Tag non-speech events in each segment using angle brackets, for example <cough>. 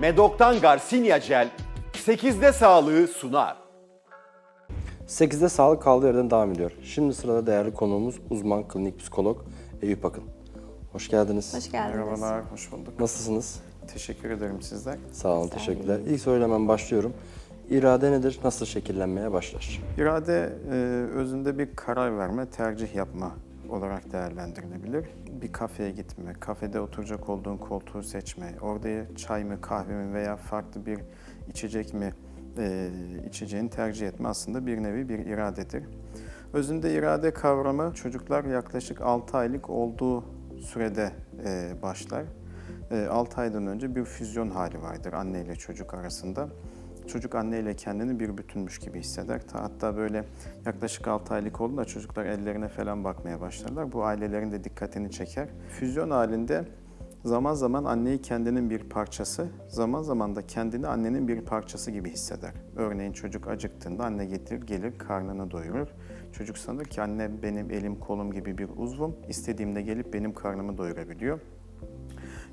Medok'tan Garcinia Gel 8'de sağlığı sunar. 8'de sağlık kaldığı yerden devam ediyor. Şimdi sırada değerli konuğumuz uzman klinik psikolog Eyüp Akın. Hoş geldiniz. Hoş geldiniz. Merhabalar, hoş bulduk. Nasılsınız? Teşekkür ederim sizler. Sağ olun, teşekkürler. İlk soruyla hemen başlıyorum. İrade nedir? Nasıl şekillenmeye başlar? İrade e, özünde bir karar verme, tercih yapma olarak değerlendirilebilir. Bir kafeye gitme, kafede oturacak olduğun koltuğu seçme, orada çay mı, kahve mi veya farklı bir içecek mi e, içeceğini tercih etme aslında bir nevi bir iradedir. Özünde irade kavramı çocuklar yaklaşık 6 aylık olduğu sürede e, başlar. 6 aydan önce bir füzyon hali vardır anne ile çocuk arasında. Çocuk anne ile kendini bir bütünmüş gibi hisseder. Ta- Hatta böyle yaklaşık 6 aylık olduğunda çocuklar ellerine falan bakmaya başlarlar. Bu ailelerin de dikkatini çeker. Füzyon halinde zaman zaman anneyi kendinin bir parçası, zaman zaman da kendini annenin bir parçası gibi hisseder. Örneğin çocuk acıktığında anne getirir, gelir karnını doyurur. Çocuk sanır ki anne benim elim kolum gibi bir uzvum, istediğimde gelip benim karnımı doyurabiliyor.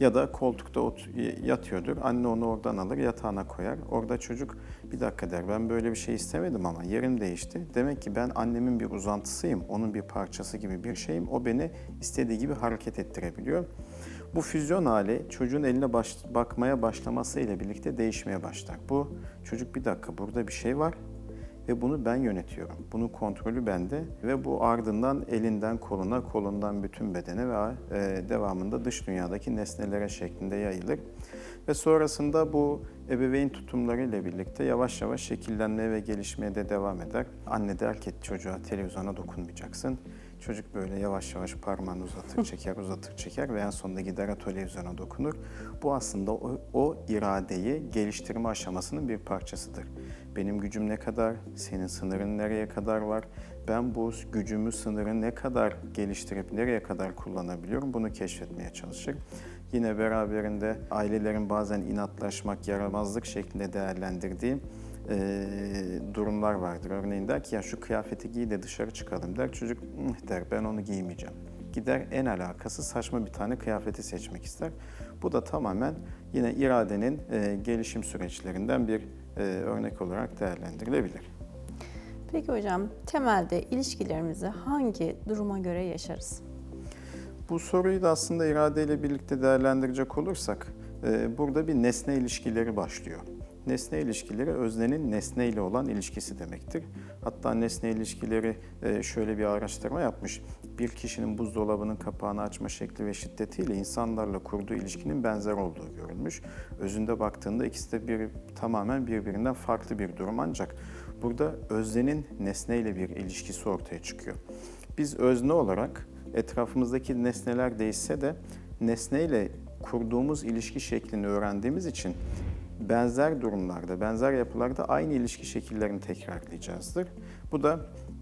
Ya da koltukta ot- yatıyordur. Anne onu oradan alır, yatağına koyar. Orada çocuk bir dakika der, ben böyle bir şey istemedim ama yerim değişti. Demek ki ben annemin bir uzantısıyım, onun bir parçası gibi bir şeyim. O beni istediği gibi hareket ettirebiliyor. Bu füzyon hali çocuğun eline baş- bakmaya başlaması ile birlikte değişmeye başlar. Bu çocuk bir dakika burada bir şey var ve bunu ben yönetiyorum. Bunun kontrolü bende ve bu ardından elinden koluna, kolundan bütün bedene ve e, devamında dış dünyadaki nesnelere şeklinde yayılır. Ve sonrasında bu ebeveyn tutumları ile birlikte yavaş yavaş şekillenmeye ve gelişmeye de devam eder. Anne der ki çocuğa televizyona dokunmayacaksın. Çocuk böyle yavaş yavaş parmağını uzatır, <laughs> çeker, uzatır, çeker ve en sonunda gider televizyona dokunur. Bu aslında o, o iradeyi geliştirme aşamasının bir parçasıdır. Benim gücüm ne kadar, senin sınırın nereye kadar var, ben bu gücümü, sınırı ne kadar geliştirip nereye kadar kullanabiliyorum bunu keşfetmeye çalışır. Yine beraberinde ailelerin bazen inatlaşmak, yaramazlık şeklinde değerlendirdiği e, durumlar vardır. Örneğin der ki ya şu kıyafeti giy de dışarı çıkalım der. Çocuk der ben onu giymeyeceğim. Gider en alakası saçma bir tane kıyafeti seçmek ister. Bu da tamamen yine iradenin e, gelişim süreçlerinden bir e, örnek olarak değerlendirilebilir. Peki hocam temelde ilişkilerimizi hangi duruma göre yaşarız? Bu soruyu da aslında iradeyle birlikte değerlendirecek olursak e, burada bir nesne ilişkileri başlıyor. Nesne ilişkileri öznenin nesneyle olan ilişkisi demektir. Hatta nesne ilişkileri e, şöyle bir araştırma yapmış. Bir kişinin buzdolabının kapağını açma şekli ve şiddetiyle insanlarla kurduğu ilişkinin benzer olduğu görülmüş. Özünde baktığında ikisi de bir, tamamen birbirinden farklı bir durum ancak burada öznenin nesneyle bir ilişkisi ortaya çıkıyor. Biz özne olarak etrafımızdaki nesneler değişse de nesneyle kurduğumuz ilişki şeklini öğrendiğimiz için benzer durumlarda, benzer yapılarda aynı ilişki şekillerini tekrarlayacağızdır. Bu da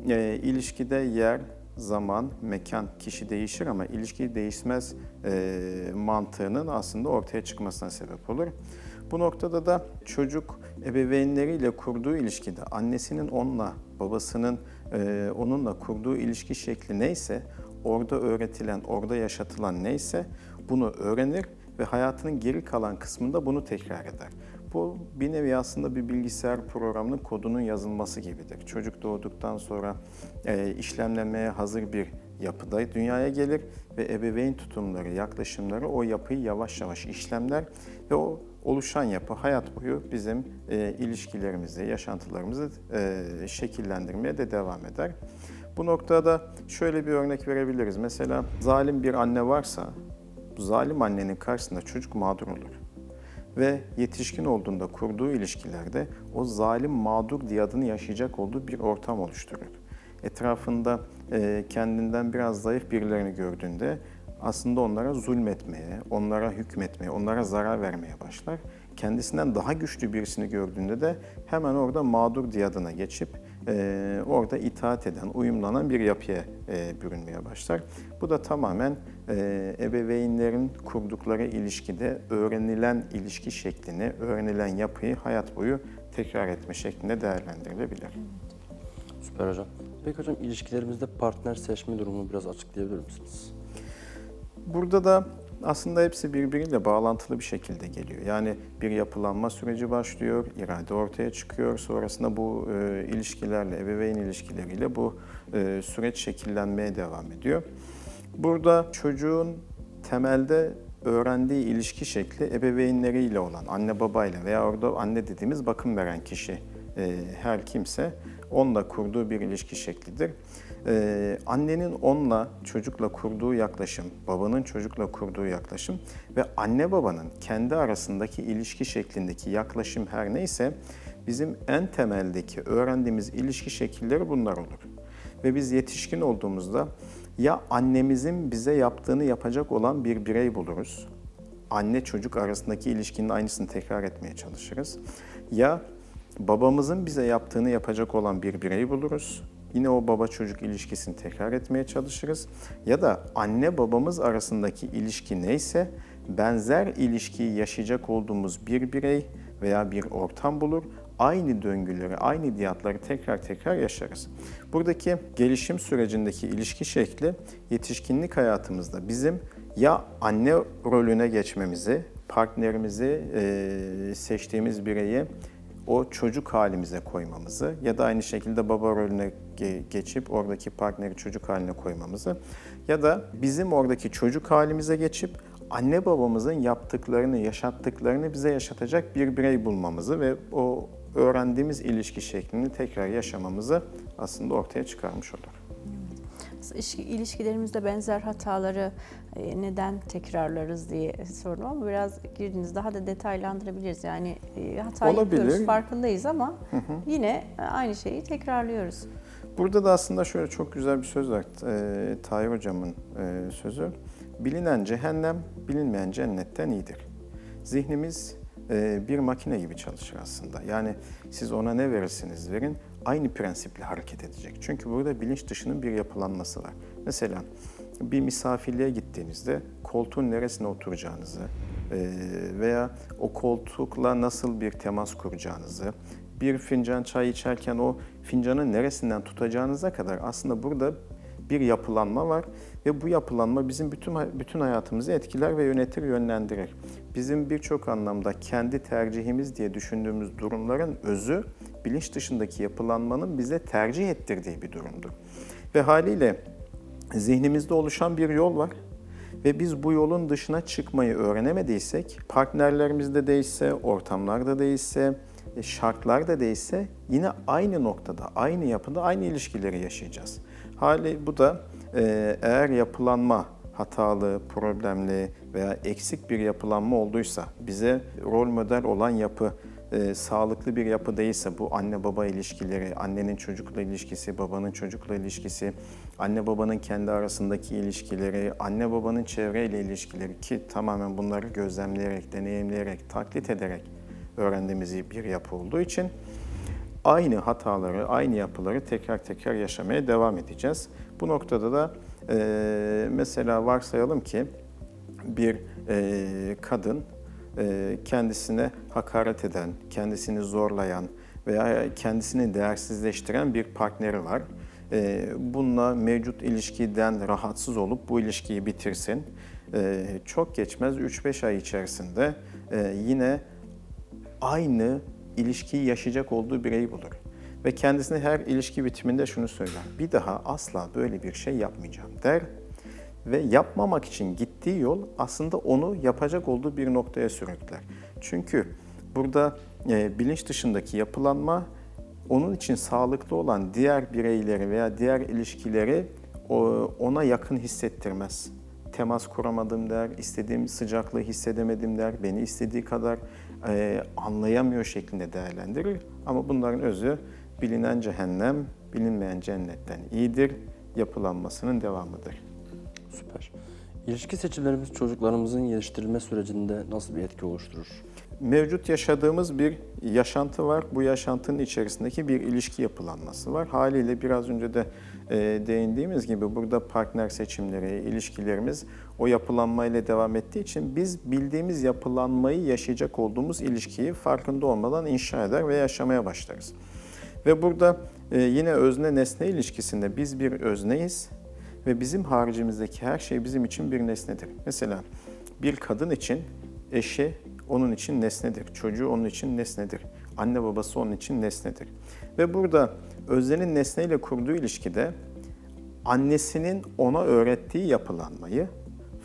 e, ilişkide yer, zaman, mekan, kişi değişir ama ilişki değişmez e, mantığının aslında ortaya çıkmasına sebep olur. Bu noktada da çocuk ebeveynleriyle kurduğu ilişkide annesinin onunla, babasının e, onunla kurduğu ilişki şekli neyse, orada öğretilen, orada yaşatılan neyse bunu öğrenir ve hayatının geri kalan kısmında bunu tekrar eder. Bu bir nevi aslında bir bilgisayar programının kodunun yazılması gibidir. Çocuk doğduktan sonra e, işlemlenmeye hazır bir yapıda dünyaya gelir ve ebeveyn tutumları, yaklaşımları o yapıyı yavaş yavaş işlemler ve o oluşan yapı hayat boyu bizim e, ilişkilerimizi, yaşantılarımızı e, şekillendirmeye de devam eder. Bu noktada şöyle bir örnek verebiliriz. Mesela zalim bir anne varsa, zalim annenin karşısında çocuk mağdur olur. Ve yetişkin olduğunda kurduğu ilişkilerde o zalim mağdur diyadını yaşayacak olduğu bir ortam oluşturur. Etrafında e, kendinden biraz zayıf birilerini gördüğünde aslında onlara zulmetmeye, onlara hükmetmeye, onlara zarar vermeye başlar. Kendisinden daha güçlü birisini gördüğünde de hemen orada mağdur diyadına geçip e, orada itaat eden, uyumlanan bir yapıya e, bürünmeye başlar. Bu da tamamen e, ebeveynlerin kurdukları ilişkide öğrenilen ilişki şeklini, öğrenilen yapıyı hayat boyu tekrar etme şeklinde değerlendirilebilir. Süper hocam. Peki hocam ilişkilerimizde partner seçme durumunu biraz açıklayabilir misiniz? Burada da aslında hepsi birbiriyle bağlantılı bir şekilde geliyor. Yani bir yapılanma süreci başlıyor, irade ortaya çıkıyor. Sonrasında bu e, ilişkilerle, ebeveyn ilişkileriyle bu e, süreç şekillenmeye devam ediyor. Burada çocuğun temelde öğrendiği ilişki şekli ebeveynleriyle olan, anne babayla veya orada anne dediğimiz bakım veren kişi e, her kimse onunla kurduğu bir ilişki şeklidir. E, annenin onunla, çocukla kurduğu yaklaşım, babanın çocukla kurduğu yaklaşım ve anne babanın kendi arasındaki ilişki şeklindeki yaklaşım her neyse bizim en temeldeki öğrendiğimiz ilişki şekilleri bunlar olur. Ve biz yetişkin olduğumuzda ya annemizin bize yaptığını yapacak olan bir birey buluruz. Anne çocuk arasındaki ilişkinin aynısını tekrar etmeye çalışırız. Ya babamızın bize yaptığını yapacak olan bir birey buluruz. Yine o baba çocuk ilişkisini tekrar etmeye çalışırız. Ya da anne babamız arasındaki ilişki neyse benzer ilişkiyi yaşayacak olduğumuz bir birey veya bir ortam bulur. Aynı döngüleri, aynı diyatları tekrar tekrar yaşarız. Buradaki gelişim sürecindeki ilişki şekli yetişkinlik hayatımızda bizim ya anne rolüne geçmemizi, partnerimizi seçtiğimiz bireyi o çocuk halimize koymamızı ya da aynı şekilde baba rolüne ge- geçip oradaki partneri çocuk haline koymamızı ya da bizim oradaki çocuk halimize geçip anne babamızın yaptıklarını, yaşattıklarını bize yaşatacak bir birey bulmamızı ve o öğrendiğimiz ilişki şeklini tekrar yaşamamızı aslında ortaya çıkarmış olur. İlişki- İlişkilerimizde benzer hataları e, neden tekrarlarız diye sordum ama biraz girdiniz daha da detaylandırabiliriz. Yani e, hata Olabilir. yapıyoruz, farkındayız ama yine e, aynı şeyi tekrarlıyoruz. Burada da aslında şöyle çok güzel bir söz var. E, Tahir Hocam'ın e, sözü. Bilinen cehennem, bilinmeyen cennetten iyidir. Zihnimiz bir makine gibi çalışır aslında. Yani siz ona ne verirsiniz verin, aynı prensiple hareket edecek. Çünkü burada bilinç dışının bir yapılanması var. Mesela bir misafirliğe gittiğinizde koltuğun neresine oturacağınızı e, veya o koltukla nasıl bir temas kuracağınızı, bir fincan çay içerken o fincanın neresinden tutacağınıza kadar aslında burada bir yapılanma var ve bu yapılanma bizim bütün bütün hayatımızı etkiler ve yönetir, yönlendirir. Bizim birçok anlamda kendi tercihimiz diye düşündüğümüz durumların özü bilinç dışındaki yapılanmanın bize tercih ettirdiği bir durumdur. Ve haliyle zihnimizde oluşan bir yol var ve biz bu yolun dışına çıkmayı öğrenemediysek, partnerlerimizde değilse, ortamlarda değilse, e, şartlarda değilse yine aynı noktada, aynı yapıda, aynı ilişkileri yaşayacağız. Hali bu da e, eğer yapılanma hatalı, problemli veya eksik bir yapılanma olduysa, bize rol model olan yapı e, sağlıklı bir yapı değilse bu anne baba ilişkileri, annenin çocukla ilişkisi, babanın çocukla ilişkisi, anne babanın kendi arasındaki ilişkileri, anne babanın çevreyle ilişkileri ki tamamen bunları gözlemleyerek, deneyimleyerek, taklit ederek öğrendiğimiz bir yapı olduğu için aynı hataları, aynı yapıları tekrar tekrar yaşamaya devam edeceğiz. Bu noktada da e, mesela varsayalım ki bir e, kadın kendisine hakaret eden, kendisini zorlayan veya kendisini değersizleştiren bir partneri var. E, bununla mevcut ilişkiden rahatsız olup bu ilişkiyi bitirsin. E, çok geçmez 3-5 ay içerisinde e, yine aynı ilişkiyi yaşayacak olduğu bireyi bulur. Ve kendisine her ilişki bitiminde şunu söyler. Bir daha asla böyle bir şey yapmayacağım der. Ve yapmamak için gittiği yol aslında onu yapacak olduğu bir noktaya sürükler. Çünkü burada e, bilinç dışındaki yapılanma onun için sağlıklı olan diğer bireyleri veya diğer ilişkileri o- ona yakın hissettirmez. Temas kuramadım der, istediğim sıcaklığı hissedemedim der, beni istediği kadar e, anlayamıyor şeklinde değerlendirir. Ama bunların özü bilinen cehennem, bilinmeyen cennetten iyidir, yapılanmasının devamıdır. Süper. İlişki seçimlerimiz çocuklarımızın yetiştirilme sürecinde nasıl bir etki oluşturur? Mevcut yaşadığımız bir yaşantı var. Bu yaşantının içerisindeki bir ilişki yapılanması var. Haliyle biraz önce de e, değindiğimiz gibi burada partner seçimleri, ilişkilerimiz o yapılanmayla devam ettiği için biz bildiğimiz yapılanmayı yaşayacak olduğumuz ilişkiyi farkında olmadan inşa eder ve yaşamaya başlarız. Ve burada e, yine özne nesne ilişkisinde biz bir özneyiz ve bizim haricimizdeki her şey bizim için bir nesnedir. Mesela Bir kadın için eşi onun için nesnedir. Çocuğu onun için nesnedir. Anne babası onun için nesnedir. Ve burada Özden'in nesneyle kurduğu ilişkide annesinin ona öğrettiği yapılanmayı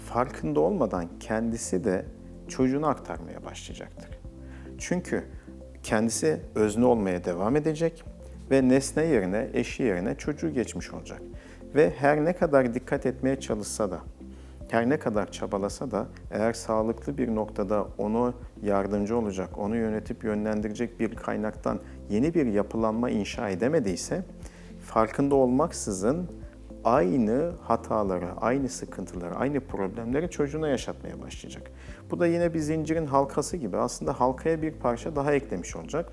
farkında olmadan kendisi de çocuğuna aktarmaya başlayacaktır. Çünkü kendisi özne olmaya devam edecek ve nesne yerine, eşi yerine çocuğu geçmiş olacak. Ve her ne kadar dikkat etmeye çalışsa da, her ne kadar çabalasa da eğer sağlıklı bir noktada onu yardımcı olacak, onu yönetip yönlendirecek bir kaynaktan yeni bir yapılanma inşa edemediyse farkında olmaksızın aynı hataları, aynı sıkıntıları, aynı problemleri çocuğuna yaşatmaya başlayacak. Bu da yine bir zincirin halkası gibi aslında halkaya bir parça daha eklemiş olacak.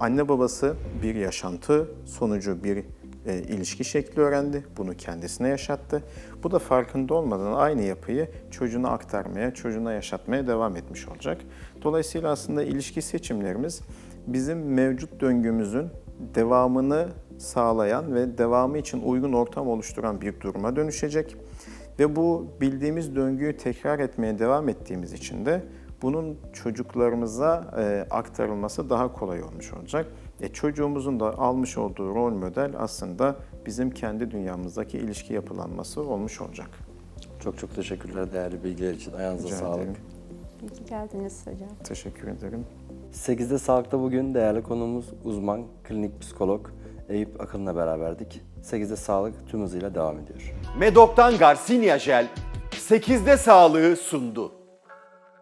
Anne babası bir yaşantı sonucu bir e, ilişki şekli öğrendi. Bunu kendisine yaşattı. Bu da farkında olmadan aynı yapıyı çocuğuna aktarmaya, çocuğuna yaşatmaya devam etmiş olacak. Dolayısıyla aslında ilişki seçimlerimiz bizim mevcut döngümüzün devamını sağlayan ve devamı için uygun ortam oluşturan bir duruma dönüşecek. Ve bu bildiğimiz döngüyü tekrar etmeye devam ettiğimiz için de bunun çocuklarımıza e, aktarılması daha kolay olmuş olacak. E, çocuğumuzun da almış olduğu rol model aslında bizim kendi dünyamızdaki ilişki yapılanması olmuş olacak. Çok çok teşekkürler değerli bilgiler için. Ayağınıza Rica sağlık. ederim. İyi ki geldiniz hocam. Teşekkür ederim. 8'de Sağlık'ta bugün değerli konuğumuz uzman klinik psikolog Eyüp Akın'la beraberdik. 8'de Sağlık tüm hızıyla devam ediyor. Medok'tan Garcinia Jel 8'de sağlığı sundu.